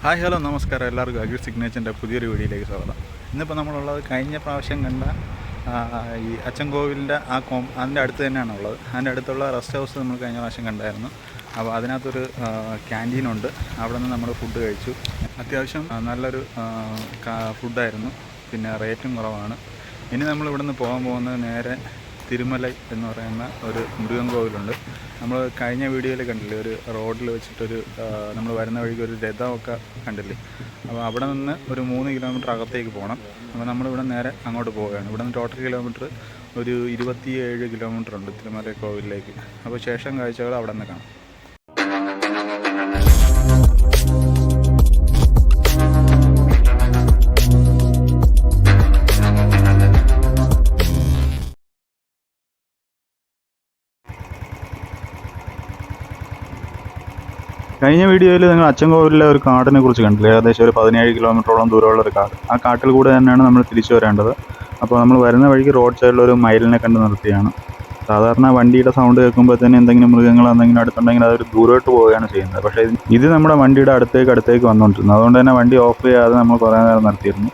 Hi hello നമസ്കാരം എല്ലാവർക്കും. Agri സിഗ്നേച്ചറിന്റെ പുതിയൊരു വീഡിയോയിലേക്ക് സ്വാഗതം. ഇന്നിപ്പോൾ നമ്മളുള്ളത് കഴിഞ്ഞ പ്രാവശ്യം കണ്ട ഈ അച്ചൻകോവിലിന്റെ ആ കോം അതിന്റെ അടുത്ത് തന്നെയാണ് ഉള്ളത്. അതിന്റെ അടുത്തുള്ള റെസ്റ്റ് ഹൗസ് നമ്മൾ കഴിഞ്ഞ പ്രാവശ്യം കണ്ടായിരുന്നു. അപ്പോൾ അതിനകത്തൊരു ക്യാന്റീനുണ്ട് അവിടെ നിന്ന് നമ്മൾ ഫുഡ് കഴിച്ചു. അത്യാവശ്യം നല്ലൊരു ഫുഡായിരുന്നു. പിന്നെ റേറ്റും കുറവാണ്. ഇനി നമ്മൾ ഇവിടുന്ന് പോകാൻ പോകുന്നത് നേരെ തിരുമലൈ എന്ന് പറയുന്ന ഒരു മൃഗം കോവിലുണ്ട്. നമ്മൾ കഴിഞ്ഞ വീഡിയോയിൽ കണ്ടില്ലേ ഒരു റോഡിൽ വെച്ചിട്ടൊരു നമ്മൾ വരുന്ന വഴിക്ക് ഒരു രഥമൊക്കെ കണ്ടില്ലേ? അപ്പോൾ അവിടെ നിന്ന് ഒരു മൂന്ന് കിലോമീറ്റർ അകത്തേക്ക് പോകണം അപ്പോൾ നമ്മളിവിടെ നേരെ അങ്ങോട്ട് പോവുകയാണ്. ഇവിടെ നിന്ന് ടോട്ടൽ കിലോമീറ്റർ ഒരു ഇരുപത്തിയേഴ് കിലോമീറ്റർ ഉണ്ട് തിരുമല കോവിലിലേക്ക്. അപ്പോൾ ശേഷം കാഴ്ചകൾ അവിടെ നിന്ന് കാണാം. കഴിഞ്ഞ വീഡിയോയിൽ നിങ്ങൾ അച്ചൻകോവിലെ ഒരു കാടിനെ കുറിച്ച് കണ്ടില്ലേ? ഏകദേശം ഒരു പതിനേഴ് കിലോമീറ്ററോളം ദൂരമുള്ള ഒരു കാട്. ആ കാട്ടിൽ കൂടെ തന്നെയാണ് നമ്മൾ തിരിച്ചു വരേണ്ടത്. അപ്പോൾ നമ്മൾ വരുന്ന വഴിക്ക് റോഡ് സൈഡിൽ ഒരു മയിലിനെ കണ്ട് നിർത്തിയാണ്. സാധാരണ വണ്ടിയുടെ സൗണ്ട് കേൾക്കുമ്പോൾ തന്നെ എന്തെങ്കിലും മൃഗങ്ങൾ എന്തെങ്കിലും അടുത്തുണ്ടെങ്കിൽ അതൊരു ദൂരോട്ട് പോവുകയാണ് ചെയ്യുന്നത്. പക്ഷേ ഇത് നമ്മുടെ വണ്ടിയുടെ അടുത്തേക്ക് അടുത്തേക്ക് വന്നുകൊണ്ടിരുന്നു. അതുകൊണ്ട് തന്നെ വണ്ടി ഓഫ് ചെയ്യാതെ നമ്മൾ കുറേ നേരം നിർത്തിയിരുന്നു.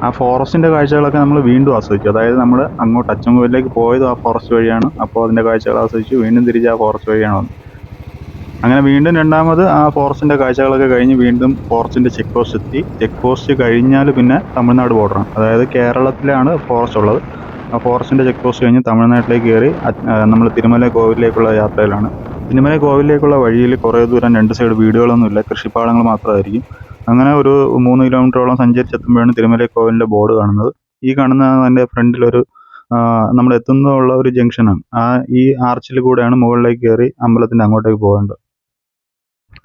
ആ ഫോറസ്റ്റിന്റെ കാഴ്ചകളൊക്കെ നമ്മൾ വീണ്ടും ആസ്വദിച്ചു അതായത് നമ്മൾ അങ്ങോട്ട് അച്ചൻകോവിലേക്ക് പോയത് ആ ഫോറസ്റ്റ് വഴിയാണ്. അപ്പോൾ അതിന്റെ കാഴ്ചകൾ ആസ്വദിച്ചു വീണ്ടും തിരിച്ച് ആ ഫോറസ്റ്റ് വഴിയാണ് വന്നത്. അങ്ങനെ വീണ്ടും രണ്ടാമത് ആ ഫോറസ്റ്റിന്റെ കാഴ്ചകളൊക്കെ കഴിഞ്ഞ് വീണ്ടും ഫോറസ്റ്റിന്റെ ചെക്ക് പോസ്റ്റ് എത്തി. ചെക്ക് പോസ്റ്റ് കഴിഞ്ഞാൽ പിന്നെ തമിഴ്നാട് ബോർഡറാണ് അതായത് കേരളത്തിലാണ് ഫോറസ്റ്റ് ഉള്ളത്. ആ ഫോറസ്റ്റിന്റെ ചെക്ക് പോസ്റ്റ് കഴിഞ്ഞ് തമിഴ്നാട്ടിലേക്ക് കയറി നമ്മൾ തിരുമല കോവിലേക്കുള്ള യാത്രയിലാണ്. തിരുമല കോവിലേക്കുള്ള വഴിയിൽ കുറേ ദൂരം രണ്ട് സൈഡ് വീടുകളൊന്നുമില്ല. കൃഷിപ്പാടങ്ങൾ മാത്രമായിരിക്കും. അങ്ങനെ ഒരു മൂന്ന് കിലോമീറ്ററോളം സഞ്ചരിച്ചെത്തുമ്പോഴാണ് തിരുമല കോവിലിന്റെ ബോർഡ് കാണുന്നത്. ഈ കാണുന്ന ഫ്രണ്ടിൽ ഒരു നമ്മൾ എത്തുന്നതുള്ള ഒരു ജംഗ്ഷനാണ് ആ ഈ ആർച്ചിൽ കൂടെയാണ് മുകളിലേക്ക് കയറി അമ്പലത്തിന്റെ അങ്ങോട്ടേക്ക് പോകേണ്ടത്.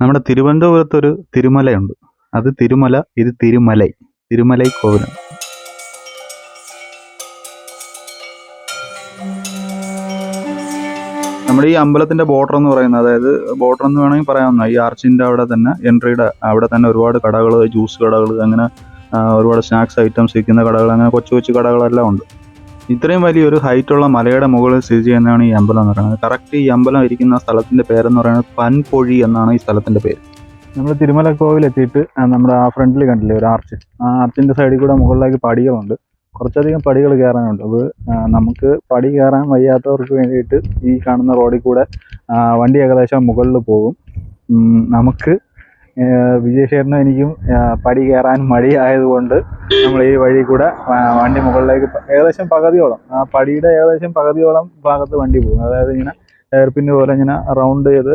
നമ്മുടെ തിരുവനന്തപുരത്തൊരു തിരുമലയുണ്ട്. അത് തിരുമല ഇത് തിരുമലൈ. തിരുമലൈ കോവിലാണ്. നമ്മുടെ ഈ അമ്പലത്തിന്റെ ബോർഡർ എന്ന് പറയുന്നത് അതായത് ബോർഡർ എന്ന് വേണമെങ്കിൽ പറയാവുന്ന ഈ ആർച്ചിന്റെ അവിടെ തന്നെ എൻട്രിയുടെ അവിടെ തന്നെ ഒരുപാട് കടകൾ ജ്യൂസ് കടകൾ അങ്ങനെ ഒരുപാട് സ്നാക്സ് ഐറ്റംസ് വിൽക്കുന്ന കടകൾ അങ്ങനെ കൊച്ചു കൊച്ചു കടകളെല്ലാം ഉണ്ട്. ഇത്രയും വലിയൊരു ഹൈറ്റുള്ള മലയുടെ മുകളിൽ സ്ഥിതി ചെയ്യുന്നതാണ് ഈ അമ്പലം എന്ന് പറയുന്നത്. കറക്റ്റ് ഈ അമ്പലം ഇരിക്കുന്ന സ്ഥലത്തിന്റെ പേരെന്ന് പറയുന്നത് പൻപൊഴി എന്നാണ് ഈ സ്ഥലത്തിന്റെ പേര്. നമ്മൾ തിരുമല കോവിൽ എത്തിയിട്ട് നമ്മുടെ ആ ഫ്രണ്ടിൽ കണ്ടില്ലേ ഒരു ആർച്ച് ആ ആർച്ചിന്റെ സൈഡിൽ കൂടെ മുകളിലേക്ക് പടികളുണ്ട്. കുറച്ചധികം പടികൾ കയറാനുണ്ട്. അത് നമുക്ക് പടി കയറാൻ വയ്യാത്തവർക്ക് വേണ്ടിയിട്ട് ഈ കാണുന്ന റോഡിൽ കൂടെ വണ്ടി ഏകദേശം മുകളിൽ പോകും. നമുക്ക് വിജയശേഖരനും എനിക്കും പടി കയറാൻ മടിയായതുകൊണ്ട് നമ്മൾ ഈ വഴി കൂടെ വണ്ടി മുകളിലേക്ക് ഏകദേശം പകുതിയോളം ആ പടിയുടെ ഏകദേശം പകുതിയോളം ഭാഗത്ത് വണ്ടി പോകും. അതായത് ഇങ്ങനെ എയർപിന്ന് പോലെ ഇങ്ങനെ റൗണ്ട് ചെയ്ത്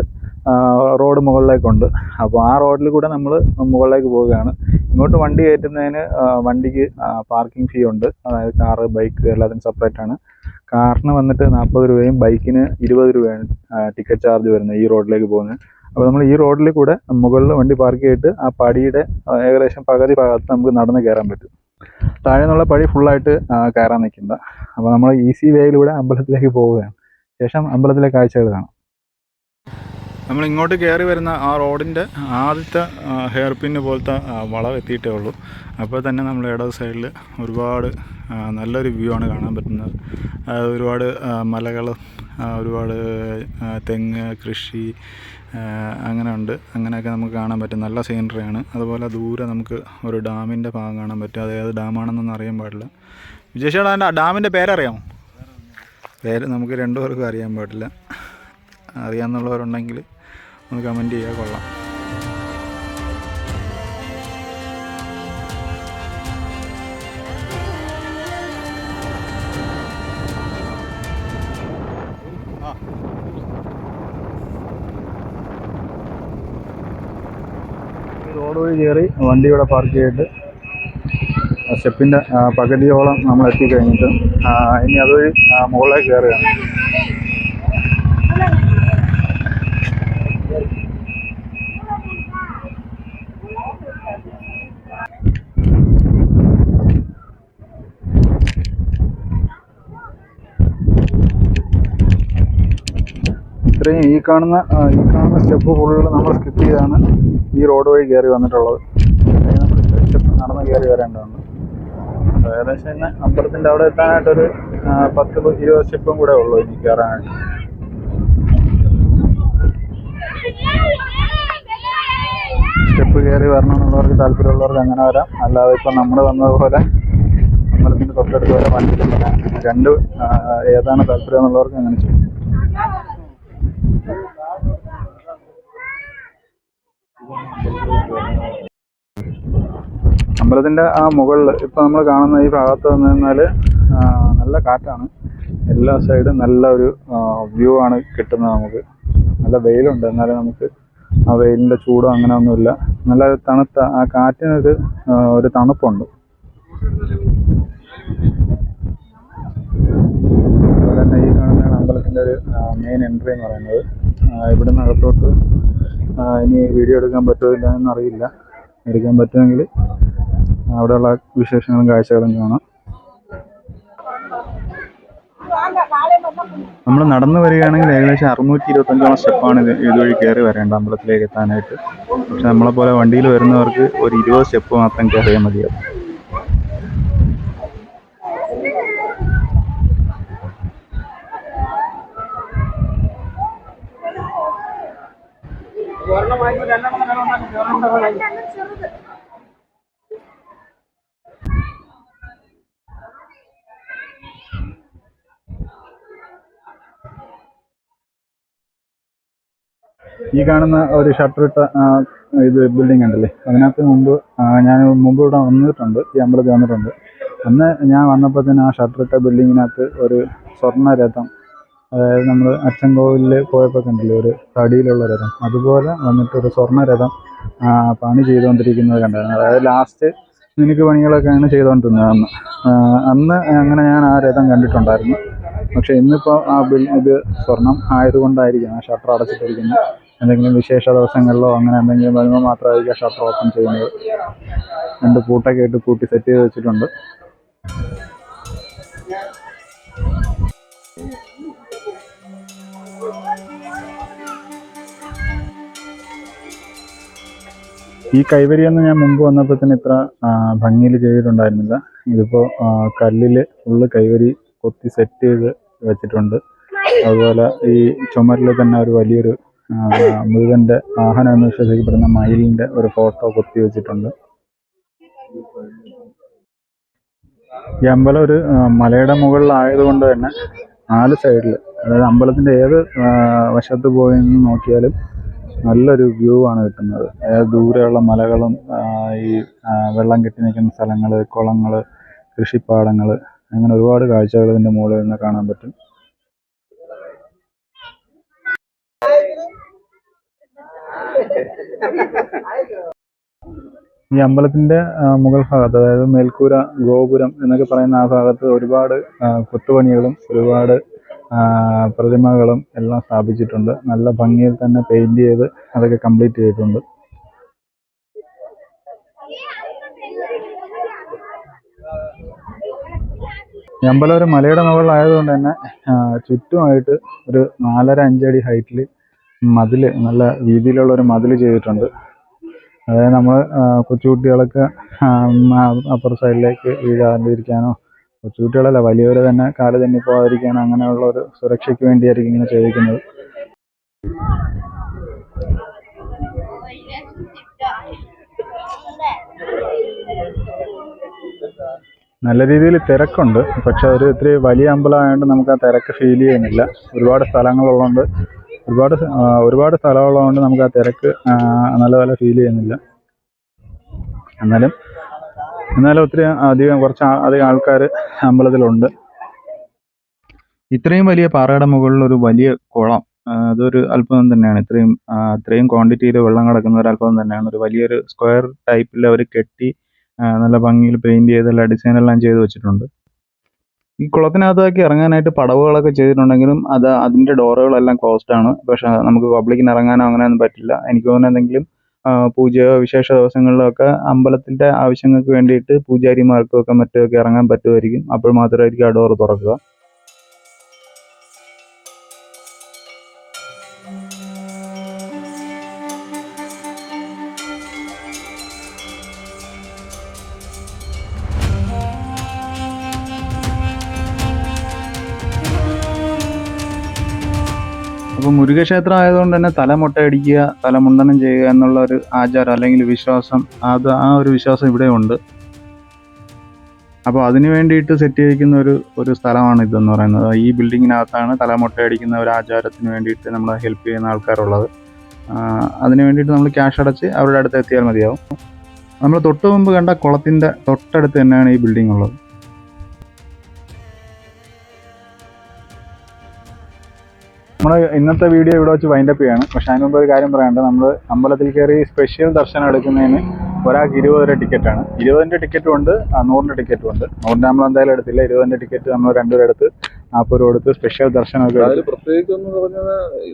റോഡ് മുകളിലേക്കുണ്ട്. അപ്പോൾ ആ റോഡിൽ കൂടെ നമ്മൾ മുകളിലേക്ക് പോവുകയാണ്. ഇങ്ങോട്ട് വണ്ടി കയറ്റുന്നതിന് വണ്ടിക്ക് പാർക്കിംഗ് ഫീ ഉണ്ട്. അതായത് കാറ് ബൈക്ക് എല്ലാത്തിനും സെപ്പറേറ്റ് ആണ്. കാറിന് വന്നിട്ട് നാൽപ്പത് രൂപയും ബൈക്കിന് ഇരുപത് രൂപയാണ് ടിക്കറ്റ് ചാർജ് വരുന്നത് ഈ റോഡിലേക്ക് പോകുന്നത്. അപ്പോൾ നമ്മൾ ഈ റോഡിൽ കൂടെ മുകളിൽ വണ്ടി പാർക്ക് ചെയ്തിട്ട് ആ പടിയുടെ ഏകദേശം പകുതി ഭാഗത്ത് നമുക്ക് നടന്ന് കയറാൻ പറ്റും. താഴെ നിന്നുള്ള പടി ഫുള്ളായിട്ട് കയറാൻ നിൽക്കുന്നത് അപ്പോൾ നമ്മൾ ഈസി വേയിലൂടെ അമ്പലത്തിലേക്ക് പോവുകയാണ്. ശേഷം അമ്പലത്തിലെ കാഴ്ചകൾ കാണാം. നമ്മൾ ഇങ്ങോട്ട് കയറി വരുന്ന ആ റോഡിന്റെ ആദ്യത്തെ ഹെയർ പിന്ന് പോലത്തെ വളം എത്തിയിട്ടേ ഉള്ളൂ. അപ്പോൾ തന്നെ നമ്മൾ ഇടത് സൈഡിൽ ഒരുപാട് നല്ലൊരു വ്യൂ ആണ് കാണാൻ പറ്റുന്നത്. ഒരുപാട് മലകൾ ഒരുപാട് തെങ്ങ് കൃഷി അങ്ങനെ ഉണ്ട്. അങ്ങനെയൊക്കെ നമുക്ക് കാണാൻ പറ്റും. നല്ല സീനറിയാണ് അതുപോലെ ദൂരെ നമുക്ക് ഒരു ഡാമിന്റെ ഭാഗം കാണാൻ പറ്റും. അത് ഏത് ഡാമാണെന്നൊന്നും അറിയാൻ പാടില്ല. അതിന്റെ ഡാമിന്റെ പേരറിയാമോ? പേര് നമുക്ക് രണ്ടുപേർക്കും അറിയാൻ പാടില്ല. അറിയാമെന്നുള്ളവരുണ്ടെങ്കിൽ ഒന്ന് കമന്റ് ചെയ്യുക കൊള്ളാം. റോഡ് വഴി കയറി വണ്ടി ഇവിടെ പാർക്ക് ചെയ്തിട്ട് സ്റ്റെപ്പിന്റെ പകുതിയോളം നമ്മൾ എത്തിക്കഴിഞ്ഞിട്ട് ഇനി അതുവഴി മുകളിലേക്ക് കയറുകയാണ്. ഇത്രയും ഈ കാണുന്ന ഈ കാണുന്ന സ്റ്റെപ്പ് ഫുള്ള് നമ്മൾ സ്കിപ്പ് ചെയ്താണ് ഈ റോഡ് വഴി കയറി വന്നിട്ടുള്ളത്. നമ്മൾ സ്റ്റെപ്പ് നടന്ന് കയറി വരേണ്ടതുണ്ട്. ഏകദേശം തന്നെ അമ്പലത്തിന്റെ അവിടെ എത്താനായിട്ടൊരു പത്ത് ഇരുപത് സ്റ്റെപ്പും കൂടെ ഉള്ളൂ ഇനി കയറാനായിട്ട്. സ്റ്റെപ്പ് കയറി വരണം എന്നുള്ളവർക്ക് താല്പര്യമുള്ളവർക്ക് അങ്ങനെ വരാം. അല്ലാതെ ഇപ്പം നമ്മൾ വന്നതുപോലെ അമ്പലത്തിന്റെ തൊട്ടടുത്ത് വരെ വണ്ടി രണ്ട് ഏതാണ് താല്പര്യം എന്നുള്ളവർക്ക് അങ്ങനെ ചെയ്യും. അമ്പലത്തിന്റെ ആ മുകളിൽ ഇപ്പോൾ നമ്മൾ കാണുന്ന ഈ ഭാഗത്ത് വന്നു കഴിഞ്ഞാൽ നല്ല കാറ്റാണ്. എല്ലാ സൈഡും നല്ല ഒരു വ്യൂ ആണ് കിട്ടുന്നത് നമുക്ക്. നല്ല വെയിലുണ്ട്. എന്നാലും നമുക്ക് ആ വെയിലിന്റെ ചൂടോ അങ്ങനെ ഒന്നുമില്ല. നല്ല തണുത്ത ആ കാറ്റിനൊരു ഒരു തണുപ്പുണ്ട്. അതുപോലെ തന്നെ ഈ കാണുന്ന അമ്പലത്തിന്റെ ഒരു മെയിൻ എൻട്രി എന്ന് പറയുന്നത്. ഇവിടെ നിന്ന് അകത്തോട്ട് ഇനി വീഡിയോ എടുക്കാൻ പറ്റുമോ ഇല്ല എന്നറിയില്ല എടുക്കാൻ പറ്റുമെങ്കിൽ അവിടെയുള്ള വിശേഷങ്ങളും കാഴ്ചകളും കാണാം. നമ്മൾ നടന്നു വരികയാണെങ്കിൽ ഏകദേശം അറുന്നൂറ്റി ഇരുപത്തഞ്ചോളം സ്റ്റെപ്പാണ് ഇത് ഇതുവഴി കയറി വരേണ്ട അമ്പലത്തിലേക്ക് എത്താനായിട്ട്. പക്ഷെ നമ്മളെ പോലെ വണ്ടിയിൽ വരുന്നവർക്ക് ഒരു ഇരുപത് സ്റ്റെപ്പ് മാത്രം കയറിയാൽ മതിയാവും. ഈ കാണുന്ന ഒരു ഷട്ടർ ഇട്ട ആ, ഇത് ബിൽഡിംഗ് ഉണ്ടല്ലേ? അതിനകത്ത് മുമ്പ് ഞാൻ മുമ്പ് ഇവിടെ വന്നിട്ടുണ്ട് ഈ അമ്പലത്തിൽ വന്നിട്ടുണ്ട്. അന്ന് ഞാൻ വന്നപ്പോൾ തന്നെ ആ ഷട്ടർ ഇട്ട ബിൽഡിങ്ങിനകത്ത് ഒരു സ്വർണ രഥം അതായത് നമ്മൾ അച്ഛൻ കോവിലിൽ പോയപ്പോൾ കണ്ടില്ലേ ഒരു തടിയിലുള്ള രഥം. അതുപോലെ വന്നിട്ട് ഒരു സ്വർണ രഥം പണി ചെയ്തുകൊണ്ടിരിക്കുന്നത് കണ്ടായിരുന്നു. അതായത് ലാസ്റ്റ് മിനുക്ക് പണികളൊക്കെയാണ് ചെയ്തുകൊണ്ടിരുന്നത് അന്ന് അന്ന് അങ്ങനെ ഞാൻ ആ രഥം കണ്ടിട്ടുണ്ടായിരുന്നു. പക്ഷേ ഇന്നിപ്പോൾ ആ ബിൽ ഇത് സ്വർണം ആയതുകൊണ്ടായിരിക്കും ആ ഷട്ടർ അടച്ചിട്ടിരിക്കുന്നത്. എന്തെങ്കിലും വിശേഷ ദിവസങ്ങളിലോ അങ്ങനെ എന്തെങ്കിലും വരുമ്പോൾ മാത്രമായിരിക്കും ഷട്ടർ ഓപ്പൺ ചെയ്യുന്നത്. രണ്ട് പൂട്ടൊക്കെ ഇട്ട് കൂട്ടി സെറ്റ് ചെയ്ത് വെച്ചിട്ടുണ്ട്. ഈ കൈവരിയൊന്നും ഞാൻ മുമ്പ് വന്നപ്പോൾ തന്നെ ഇത്ര ഭംഗിയിൽ ചെയ്തിട്ടുണ്ടായിരുന്നില്ല. ഇതിപ്പോൾ കല്ലിൽ ഫുള്ള് കൈവരി കൊത്തി സെറ്റ് ചെയ്ത് വെച്ചിട്ടുണ്ട്. അതുപോലെ ഈ ചുമരിൽ തന്നെ ഒരു വലിയൊരു മുരുകന്റെ വാഹനം എന്ന് വിശ്വസിക്കപ്പെടുന്ന മയിലിന്റെ ഒരു ഫോട്ടോ കൊത്തി വെച്ചിട്ടുണ്ട്. ഈ അമ്പലം ഒരു മലയുടെ മുകളിലായതുകൊണ്ട് തന്നെ നാല് സൈഡിൽ അതായത് അമ്പലത്തിന്റെ ഏത് വശത്ത് പോയി നോക്കിയാലും നല്ലൊരു വ്യൂ ആണ് കിട്ടുന്നത്. അതായത് ദൂരെയുള്ള മലകളും ഈ വെള്ളം കെട്ടി നിൽക്കുന്ന സ്ഥലങ്ങൾ കുളങ്ങൾ കൃഷിപ്പാടങ്ങൾ അങ്ങനെ ഒരുപാട് കാഴ്ചകൾ ഇതിന്റെ മുകളിൽ നിന്ന് കാണാൻ പറ്റും. ഈ അമ്പലത്തിന്റെ മുഗൾ ഭാഗത്ത് അതായത് മേൽക്കൂര ഗോപുരം എന്നൊക്കെ പറയുന്ന ആ ഭാഗത്ത് ഒരുപാട് കൊത്തുപണികളും ഒരുപാട് പ്രതിമകളും എല്ലാം സ്ഥാപിച്ചിട്ടുണ്ട്. നല്ല ഭംഗിയിൽ തന്നെ പെയിന്റ് ചെയ്ത് അതൊക്കെ കംപ്ലീറ്റ് ചെയ്തിട്ടുണ്ട്. അമ്പലം ഒരു മലയുടെ മുകളിലായതുകൊണ്ട് തന്നെ ചുറ്റുമായിട്ട് ഒരു നാലര അഞ്ചടി ഹൈറ്റിൽ മതിൽ നല്ല വീതിയിലുള്ള ഒരു മതിൽ ചെയ്തിട്ടുണ്ട്. അതായത് നമ്മൾ കൊച്ചുകുട്ടികളൊക്കെ അപ്പുറ സൈഡിലേക്ക് വീഴാണ്ടിരിക്കാനോ കൊച്ചുകുട്ടികളല്ല വലിയവർ തന്നെ കാൽ തന്നെ പോകാതിരിക്കാനോ അങ്ങനെയുള്ള ഒരു സുരക്ഷയ്ക്ക് വേണ്ടിയായിരിക്കും ഇങ്ങനെ ചെയ്തിരിക്കുന്നത്. നല്ല രീതിയിൽ തിരക്കുണ്ട്. പക്ഷെ ഒരു ഇത്തിരി വലിയ അമ്പലമായതുകൊണ്ട് നമുക്ക് ആ തിരക്ക് ഫീൽ ചെയ്യുന്നില്ല. ഒരുപാട് സ്ഥലങ്ങളുള്ളതുകൊണ്ട് ഒരുപാട് ഒരുപാട് സ്ഥലമുള്ളതുകൊണ്ട് നമുക്ക് ആ തിരക്ക് നല്ല നല്ലപോലെ ഫീൽ ചെയ്യുന്നില്ല. എന്നാലും എന്നാലും ഒത്തിരി അധികം കുറച്ച് അധികം ആൾക്കാർ അമ്പലത്തിലുണ്ട്. ഇത്രയും വലിയ പാറയുടെ മുകളിൽ ഒരു വലിയ കുളം അതൊരു അത്ഭുതം തന്നെയാണ്. ഇത്രയും ഇത്രയും ക്വാണ്ടിറ്റിയിൽ വെള്ളം കിടക്കുന്ന ഒരു അത്ഭുതം തന്നെയാണ്. ഒരു വലിയൊരു സ്ക്വയർ ടൈപ്പിൽ അവർ കെട്ടി നല്ല ഭംഗിയിൽ പെയിന്റ് ചെയ്തെല്ലാം ഡിസൈൻ എല്ലാം ചെയ്ത് വെച്ചിട്ടുണ്ട്. ഈ കുളത്തിനകത്തേക്ക് ഇറങ്ങാനായിട്ട് പടവുകളൊക്കെ ചെയ്തിട്ടുണ്ടെങ്കിലും അത് അതിന്റെ ഡോറുകളെല്ലാം ക്ലോസ്ഡ് ആണ്. പക്ഷെ നമുക്ക് പബ്ലിക്കിന് ഇറങ്ങാനോ അങ്ങനെയൊന്നും പറ്റില്ല. എനിക്ക് തോന്നുന്നു എന്തെങ്കിലും പൂജയോ വിശേഷ ദിവസങ്ങളിലൊക്കെ അമ്പലത്തിന്റെ ആവശ്യങ്ങൾക്ക് വേണ്ടിയിട്ട് പൂജാരിമാർക്കും ഒക്കെ മറ്റുമൊക്കെ ഇറങ്ങാൻ പറ്റുമായിരിക്കും. അപ്പോൾ മാത്രമായിരിക്കും ആ ഡോർ തുറക്കുക. അപ്പോൾ മുരുകക്ഷേത്രം ആയതുകൊണ്ട് തന്നെ തലമുട്ടയടിക്കുക തലമുണ്ടനം ചെയ്യുക എന്നുള്ള ഒരു ആചാരം അല്ലെങ്കിൽ വിശ്വാസം അത് ആ ഒരു വിശ്വാസം ഇവിടെ ഉണ്ട് അപ്പോൾ അതിനു വേണ്ടിയിട്ട് സെറ്റ് ചെയ്തിരിക്കുന്ന ഒരു ഒരു സ്ഥലമാണ് ഇതെന്ന് പറയുന്നത്. ഈ ബിൽഡിങ്ങിനകത്താണ് തലമുട്ടയടിക്കുന്ന ഒരു ആചാരത്തിന് വേണ്ടിയിട്ട് നമ്മളെ ഹെൽപ്പ് ചെയ്യുന്ന ആൾക്കാരുള്ളത്. അതിന് വേണ്ടിയിട്ട് നമ്മൾ ക്യാഷ് അടച്ച് അവരുടെ അടുത്ത് എത്തിയാൽ മതിയാവും. നമ്മൾ തൊട്ട് മുമ്പ് കണ്ട കുളത്തിന്റെ തൊട്ടടുത്ത് തന്നെയാണ് ഈ ബിൽഡിംഗ് ഉള്ളത്. നമ്മൾ ഇന്നത്തെ വീഡിയോ ഇവിടെ വെച്ച് വൈൻഡപ്പ് ചെയ്യാണ്. പക്ഷേ അതിന് മുമ്പ് ഒരു കാര്യം പറയാണ്ട് നമ്മൾ അമ്പലത്തിൽ കയറി സ്പെഷ്യൽ ദർശനം എടുക്കുന്നതിന് ഒരാൾക്ക് ഇരുപത് രൂപ ടിക്കറ്റാണ് ഇരുപതിന്റെ ടിക്കറ്റും ഉണ്ട് നൂറിന്റെ ടിക്കറ്റും ഉണ്ട്. നൂറിന്റെ നമ്മൾ എന്തായാലും എടുത്തില്ല. ഇരുപതിന്റെ ടിക്കറ്റ് നമ്മൾ രണ്ടുപേരും എടുത്ത് നാൽപ്പത് രൂപ കൊടുത്ത് സ്പെഷ്യൽ ദർശനമൊക്കെ അതിൽ എടുത്ത്. പ്രത്യേകിച്ച് എന്ന് പറഞ്ഞാൽ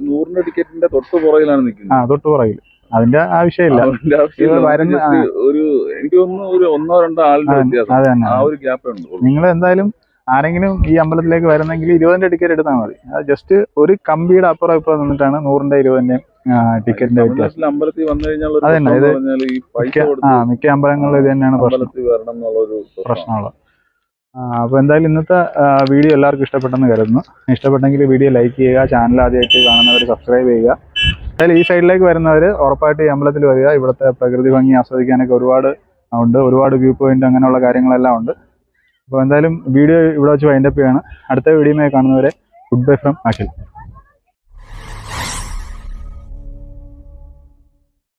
നൂറിന്റെ ടിക്കറ്റിന്റെ ടിക്കറ്റിന്റെ തൊട്ട് പുറകിലാണ് നിൽക്കുന്നത്. ആ തൊട്ട് പുറകിൽ അതിന്റെ ആവശ്യമില്ല. ഒരു എനിക്ക് തോന്നുന്നു ഒരു ഒന്നോ രണ്ടോ ആളുടെ വ്യത്യാസം. ആ ഒരു ഗ്യാപ്പ് ഉണ്ട് നിങ്ങൾ എന്തായാലും ആരെങ്കിലും ഈ അമ്പലത്തിലേക്ക് വരുന്നെങ്കിൽ ഇരുപതിന്റെ ടിക്കറ്റ് എടുത്താൽ മതി. അത് ജസ്റ്റ് ഒരു കമ്പിയുടെ അപ്പുറം ഇപ്പുറം നിന്നിട്ടാണ് നൂറിന്റെ ഇരുപതിന്റെ ടിക്കറ്റിന്റെ വ്യത്യാസം. അമ്പലത്തിൽ വന്നു കഴിഞ്ഞാൽ മിക്ക ആ കൊടുത്ത് മിക്ക അമ്പലങ്ങളിലും ഇത് തന്നെയാണ് പ്രശ്നമുള്ളത്. അപ്പോൾ എന്തായാലും ഇന്നത്തെ വീഡിയോ എല്ലാവർക്കും ഇഷ്ടപ്പെട്ടെന്ന് കരുതുന്നു. ഇഷ്ടപ്പെട്ടെങ്കിൽ വീഡിയോ ലൈക്ക് ചെയ്യുക ചാനൽ ആദ്യമായിട്ട് കാണുന്നവർ സബ്സ്ക്രൈബ് ചെയ്യുക. എന്തായാലും ഈ സൈഡിലേക്ക് വരുന്നവർ ഉറപ്പായിട്ട് ഈ അമ്പലത്തിൽ വരിക. ഇവിടുത്തെ പ്രകൃതി ഭംഗി ആസ്വദിക്കാനൊക്കെ ഒരുപാട് ഉണ്ട്. ഒരുപാട് വ്യൂ പോയിന്റ് അങ്ങനെയുള്ള കാര്യങ്ങളെല്ലാം ഉണ്ട്. അപ്പോൾ എന്തായാലും വീഡിയോ ഇവിടെ വെച്ച് വൈൻഡപ്പ് ചെയ്യാണ്. അടുത്ത വീഡിയോയുമായി കാണുന്നവരെ ഗുഡ് ബൈ ഫ്രം അഖിൽ.